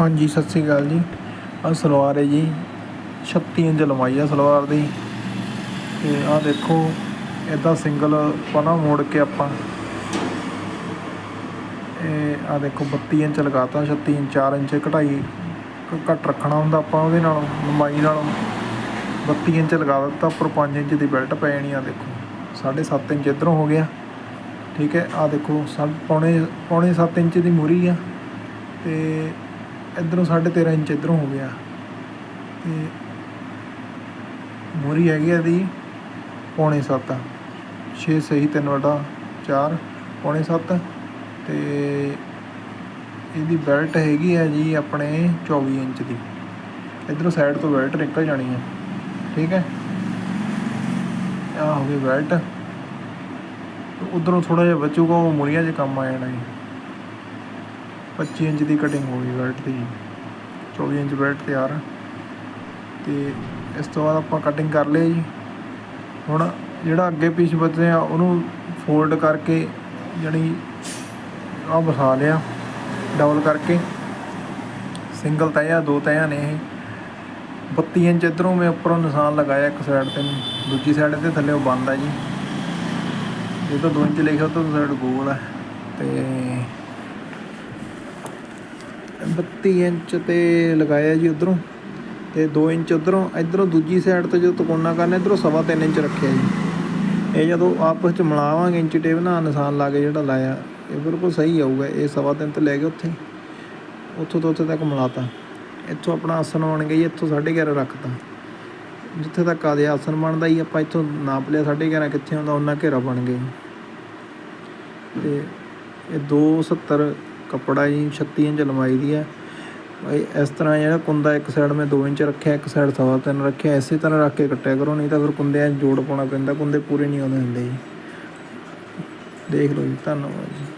ਹਾਂਜੀ, ਸਤਿ ਸ੍ਰੀ ਅਕਾਲ ਜੀ। ਆ ਸਲਵਾਰ ਹੈ ਜੀ। 36 ਇੰਚ ਲੰਬਾਈ ਆ ਸਲਵਾਰ ਦੀ। ਤੇ ਆ ਦੇਖੋ ਇਦਾਂ ਸਿੰਗਲ ਪਨਾ ਮੋੜ ਕੇ ਆਪਾਂ। ਇਹ ਆ ਦੇਖੋ 32 ਇੰਚ ਲਗਾਤਾ 36 ਇੰਚ 4 ਇੰਚ ਘਟਾਈ ਘੱਟ ਰੱਖਣਾ ਹੁੰਦਾ ਆਪਾਂ ਉਹਦੇ ਨਾਲ, ਲੰਬਾਈ ਨਾਲ। 32 ਇੰਚ ਲਗਾ ਦਿੱਤਾ, ਉੱਪਰ 5 ਇੰਚ ਦੀ ਬੈਲਟ ਪੈ ਜਾਣੀ ਆ, ਦੇਖੋ। 7.5 ਇੰਚ ਇਧਰੋਂ ਹੋ ਗਿਆ। ਠੀਕ ਹੈ ਆ ਦੇਖੋ ਸਾ ਪੌਣੇ ਪੌਣੇ 7 ਇੰਚ ਦੀ ਮੂਰੀ ਆ। ਤੇ ਇਧਰੋਂ 13.5 ਇੰਚ ਇਧਰੋਂ ਹੋ ਗਿਆ। ਤੇ ਮੂਰੀ ਹੈਗੀ ਆ ਦੀ ਪੌਣੇ 7 6 ਸਹੀ 3 ਵਟਾ 4 ਪੌਣੇ 7 ਤੇ ਇਹਦੀ ਬੈਲਟ ਹੈਗੀ ਆ ਜੀ ਆਪਣੇ 24 ਇੰਚ ਦੀ। ਇਧਰੋਂ ਸਾਈਡ ਤੋਂ ਬੈਲਟ ਨਿਕਲ ਜਾਣੀ ਹੈ ਠੀਕ ਹੈ? ਆ ਹੋ ਗਈ ਬੈਲਟ। ਉਧਰੋਂ ਥੋੜਾ ਜਿਹਾ ਬਚੂਗਾ, ਉਹ ਮੁਰੀਆਂ 'ਚ ਕੰਮ ਆ ਜਾਣਾ ਜੀ। 25 ਇੰਚ ਦੀ ਕਟਿੰਗ ਹੋ ਗਈ ਬੈਲਟ ਦੀ। 24 ਇੰਚ ਬੈਲਟ ਤਿਆਰ। ਆ। ਤੇ ਇਸ ਤੋਂ ਬਾਅਦ ਆਪਾਂ ਕਟਿੰਗ ਕਰ ਲਈ ਜੀ। ਹੁਣ ਜਿਹੜਾ ਅੱਗੇ ਪੀਸ ਬਚਿਆ ਉਹਨੂੰ ਫੋਲਡ ਕਰਕੇ ਜਣੀ ਆ ਵਸਾ ਲਿਆ। ਡਬਲ ਕਰਕੇ। ਸਿੰਗਲ ਤਹਿਆ ਦੋ ਤਹਿਆ ਨੇ ਇਹ। 32 ਇੰਚ ਇਧਰੋਂ ਮੈਂ ਉੱਪਰੋਂ ਨਿਸ਼ਾਨ ਲਗਾਇਆ ਇੱਕ ਸਾਈਡ ਤੇ। ਦੂਜੀ ਸਾਈਡ ਤੇ ਥੱਲੇ ਉਹ ਬੰਦ ਆ ਜੀ। ਇਹ ਤਾਂ 2 ਇੰਚ ਲਿਖਿਆ, ਉਹ ਤਾਂ ਸਾਈਡ ਗੋਲ ਹੈ ਤੇ 32 ਇੰਚ ਤੇ ਲਗਾਇਆ ਜੀ ਉਧਰੋਂ ਤੇ 2 ਇੰਚ ਉਧਰੋਂ, ਇਧਰੋਂ ਦੂਜੀ ਸਾਈਡ ਤੇ ਜੋ ਤਕੋਨਾ ਕਰਨਾ, ਇਧਰੋਂ ਸਵਾ 3 ਇੰਚ ਰੱਖਿਆ ਜੀ। ਇਹ ਜਦੋਂ ਆਪਸ ਚ ਮਿਲਾਵਾਂਗੇ ਇੰਚ ਟੇਪ ਨਾਲ, ਨਿਸ਼ਾਨ ਲਾ ਕੇ ਜਿਹੜਾ ਲਾਇਆ, ਇਹ ਬਿਲਕੁਲ ਸਹੀ ਆਊਗਾ, ਇਹ ਸਵਾ 3 ਤੇ ਲੈ ਗਏ ਉੱਥੇ। ਉੱਥੋਂ ਤੋਂ ਉੱਥੇ ਤੱਕ ਮਿਲਾਤਾ। ਇੱਥੋਂ ਆਪਣਾ ਆਸਨ ਬਣ ਗਿਆ ਜੀ, ਇੱਥੋਂ 11.5 ਰੱਖਤਾ। ਜਿੱਥੇ ਤੱਕ ਆਦੇ ਆਸਨ ਬਣਦਾ ਹੀ ਆਪਾਂ ਇੱਥੋਂ ਨਾਪ ਲਿਆ 11.5 ਕਿੱਥੇ ਹੁੰਦਾ ਉਹਨਾਂ ਘੇਰਾ ਬਣ ਗਿਆ ਜੀ। ਤੇ ਇਹ 270 ਕੱਪੜਾ ਜੀ 36 ਇੰਚ ਲੰਬਾਈ ਦੀ ਹੈ ਬਈ ਇਸ ਤਰ੍ਹਾਂ ਜਿਹੜਾ ਕੁੰਦਾ ਇੱਕ ਸਾਈਡ ਮੈਂ 2 ਇੰਚ ਰੱਖਿਆ, ਇੱਕ ਸਾਈਡ ਸਵਾ ਤਿੰਨ ਰੱਖਿਆ, ਇਸੇ ਤਰ੍ਹਾਂ ਰੱਖ ਕੇ ਕੱਟਿਆ ਕਰੋ, ਨਹੀਂ ਤਾਂ ਫਿਰ ਕੁੰਦਿਆਂ 'ਚ ਜੋੜ ਪਾਉਣਾ ਪੈਂਦਾ, ਕੁੰਦੇ ਪੂਰੇ ਨਹੀਂ ਆਉਂਦੇ ਹੁੰਦੇ ਜੀ। ਦੇਖ ਲਓ ਜੀ, ਧੰਨਵਾਦ ਜੀ।